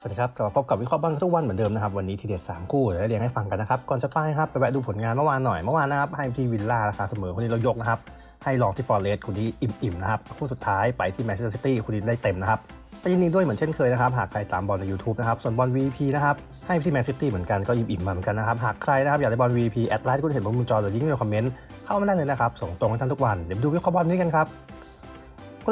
สวัสดีครับกลับมาพบกับวิเคราะห์บอลทุกวันเหมือนเดิมนะครับ วันนี้ทีเด็ด3คู่เดี๋ยวเรียงให้ฟังกันนะครับ ก่อนจะไปครับไปแวะดูผลงานเมื่อวานหน่อย เมื่อวานนะครับให้ที่วิลล่าราคาเสมอคนนี้เรายกนะครับ ให้ลองที่ฟอร์เรสต์คนนี้อิ่มๆนะครับคู่สุดท้ายไปที่แมนเชสเตอร์ซิตี้คนนี้ได้เต็มนะครับต่ยินดีด้วยเหมือนเช่นเคยนะครับ หากใครตามบอลใน YouTube นะครับ ส่วนบอล VP นะครับ ให้ที่แมนซิตี้เหมือนกันก็อิ่มๆมาเหมือนกันนะครับ หากใครนะครับอยากได้บอล VP แอดไลน์ที่คุณเห็นบนมุมจอหรือยิงในคอมเมนต์เข้ามาได้เลยนะครับ ส่งตรงให้ท่านทุกวัน เดี๋ยวดูวิเคราะห์บอลด้วยกันครับ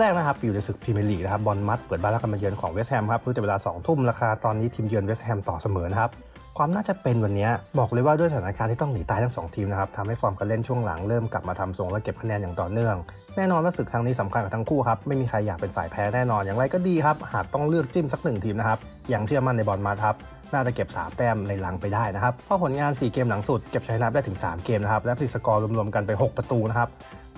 แรกนะครับอยู่ในศึกพรีเมียร์ลีกนะครับบอลมัดเปิดบ้านรับการมาเยือนของเวสต์แฮมครับรู้แต่เวลา2ทุ่มราคาตอนนี้ทีมเยือนเวสต์แฮมต่อเสมอนะครับความน่าจะเป็นวันนี้บอกเลยว่าด้วยสถานการณ์ที่ต้องหนีตายทั้งสองทีมนะครับทำให้ฟอร์มการเล่นช่วงหลังเริ่มกลับมาทำทรงและเก็บคะแนนอย่างต่อเนื่อง แน่นอนว่าศึกครั้งนี้สำคัญกับทั้งคู่ครับไม่มีใครอยากเป็นฝ่ายแพ้แน่นอนอย่างไรก็ดีครับหากต้องเลือกจิ้มสักหนึ่งทีมนะครับอย่างเชื่อมั่นในบอลมัดครับน่าจะเก็บ 3 แต้มในหลังไปได้นะครับเพราะผลงาน 4 เกมหลังสุดเก็บชัยชนะได้ถึง 3 เกมนะครับและผลิตสกอร์รวมๆกันไป 6 ประตูนะครับ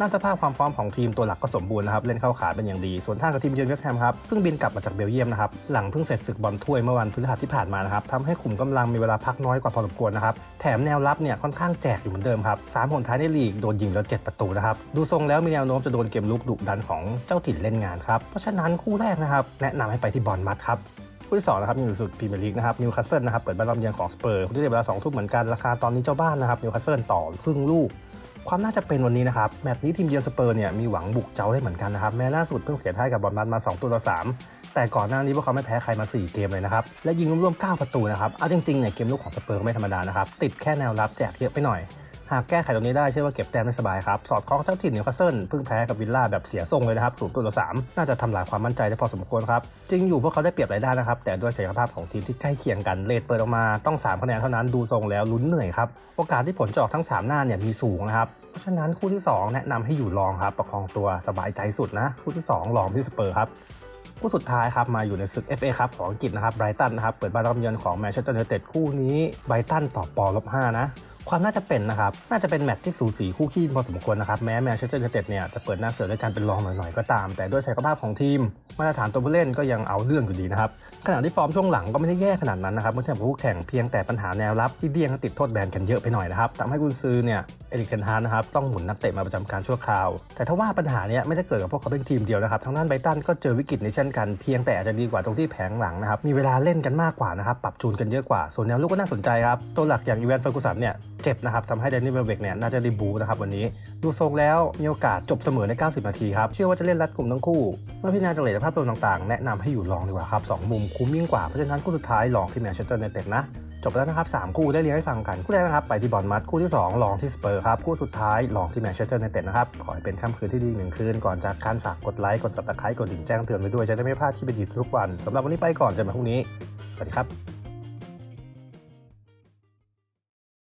ด้านสภาพความพร้อมของทีมตัวหลักก็สมบูรณ์นะครับเล่นเข้าขาเป็นอย่างดี ส่วนท่ากับทีมเยือนเวสต์แฮมครับเพิ่งบินกลับมาจากเบลเยียมนะครับหลังเพิ่งเสร็จศึกบอลถ้วยเมื่อวันพฤหัสที่ผ่านมานะครับทำให้ขุมกำลังมีเวลาพักน้อยกว่าพอสมควรนะครับแถมแนวรับเนี่ยค่อนข้างแจกอยู่เหมือนเดิมครับสามผลท้ายในลีกโดนยิงแล้ว7ประตูนะครับดูทรงแล้วมีแนวโน้มจะโดนเกมลุกดุดันของเจ้าถิ่นเล่นงานครับเพราะฉะนั้นคู่แรกนะครับแนะนำให้ไปที่บอลมัดครับคู่ที่สองนะครับอยู่สุดพรีเมียร์ลีกนะครับนิวคาสเซิลนะครับเปิดบ้านรับเยือนของสเปอร์คู่ที่เวลาสองทุ่มเหมือนกันราคาตอนนี้เจ้าบ้านนะครับนิวคาสเซิลต่อครึ่งลูก ความน่าจะเป็นวันนี้นะครับแมตช์นี้ทีมเยือนสเปอร์เนี่ยมีหวังบุกเจ้าได้เหมือนกันนะครับแม้ล่าสุดเพิ่งเสียท้ายกับบอลมัดมา2ตัวต่อ3แต่ก่อนหน้านี้พวกเขาไม่แพ้ใครมา 4 เกมเลยนะครับและยิงรวมๆ9ประตูนะครับเอาจริงๆเนี่ยเกมลูกของสเปอร์ก็ไม่ธรรมดานะครับติดแค่แนวรับแจกเยอะไปหน่อย หากแก้ไขตรงนี้ได้เชื่อว่าเก็บแต้มได้สบายครับ สอดคล้องเจ้าถิ่นนิวคาสเซิลเพิ่งแพ้กับวิลล่าแบบเสียทรงเลยนะครับศูนย์ตัวต่อสามน่าจะทำลายความมั่นใจได้พอสมควรครับ จริงอยู่พวกเขาได้เปรียบรายได้นะครับ แต่ด้วยศักยภาพของทีมที่ใกล้เคียงกันเลทเปิดออกมาต้อง3คะแนนเท่านั้นดูทรงแล้วลุ้นเหนื่อยครับโอกาสที่ผลจะออกทั้ง 3 หน้าเนี่ยมีสูงนะครับเพราะฉะนั้นคู่ที่ 2 แนะนำให้อยู่รองครับประคองตัวสบายใจสุดนะคู่ที่ 2 รองที่สเปอร์ครับคู่สุดท้ายครับมาอยู่ในศึก FA ครับของอังกฤษนะครับไบรตันนะครับเปิดบ้านรับเยือนของแมนเชสเตอร์ยูไนเต็ดคู่นี้ไบรตันต่อปอลบ5นะ ความน่าจะเป็นนะครับ น่าจะเป็นแมตช์ที่สูสีคู่ขี้พอสมควรนะครับ แม้แมนเชสเตอร์ยูไนเต็ดเนี่ยจะเปิดหน้าเสือด้วยการเป็นรองหน่อยๆก็ตาม แต่ด้วยศักยภาพของทีม มาตรฐานตัวผู้เล่นก็ยังเอาเรื่องอยู่ดีนะครับ ขณะที่ฟอร์มช่วงหลังก็ไม่ได้แย่ขนาดนั้นนะครับเมื่อเทียบกับคู่แข่งเพียงแต่ปัญหาแนวรับที่เดียงและติดโทษแบนกันเยอะไปหน่อยนะครับทำให้กุนซือเนี่ยเอริกเทนฮาร์นะครับต้องหมุนนักเตะมาประจำการชั่วคราว แต่ถ้าว่าปัญหาเนี้ยไม่ได้เกิดกับพวกเขาเป็นทีมเดียวนะครับทางด้านไบตันก็เจอวิกฤตในเช่นกัน เพียงแต่อาจจะดีกว่าตรงที่แผงหลังนะครับมีเวลาเล่นกันมากกว่านะครับปรับจูนกันเยอะกว่าส่วนแนวลูกก็น่าสนใจครับตัวหลักอย่างอีแวนเฟอร์กูสันเนี่ยเจ็บนะครับทำให้เดนนี่เวลเบกเนี่ยน่าจะได้บูนะครับวันนี้ ดูทรงแล้วมีโอกาสจบเสมอใน 90 นาทีครับ เชื่อว่าจะเล่นรัดกลุ่มทั้งคู่ เมื่อพิจารณาจากเลทภาพรวมต่างๆ แนะนำให้อยู่รองดีกว่าครับ2มุมคุ้มยิ่งกว่าเพราะฉะนั้นคู่สุดท้ายลองที่แมนเชสเตอร์ยูไนเต็ดนะจบแล้วนะครับ 3 คู่ได้เรียงให้ฟังกัน คู่แรกนะครับ ไปที่บอลมัดคู่ที่ 2 ลองที่สเปอร์ครับ คู่สุดท้าย ลองที่แมนเชสเตอร์ยูไนเต็ดนะครับ ขอให้เป็นค่ำคืนที่ดีหนึ่งคืน ก่อนจากการฝากกดไลค์ กด subscribe กดดิ่งแจ้งเตือนไว้ด้วย จะได้ไม่พลาดที่เป็นดีทุกวันสำหรับวันนี้ไปก่อนเจอกันพรุ่งนี้ สวัสดีครับ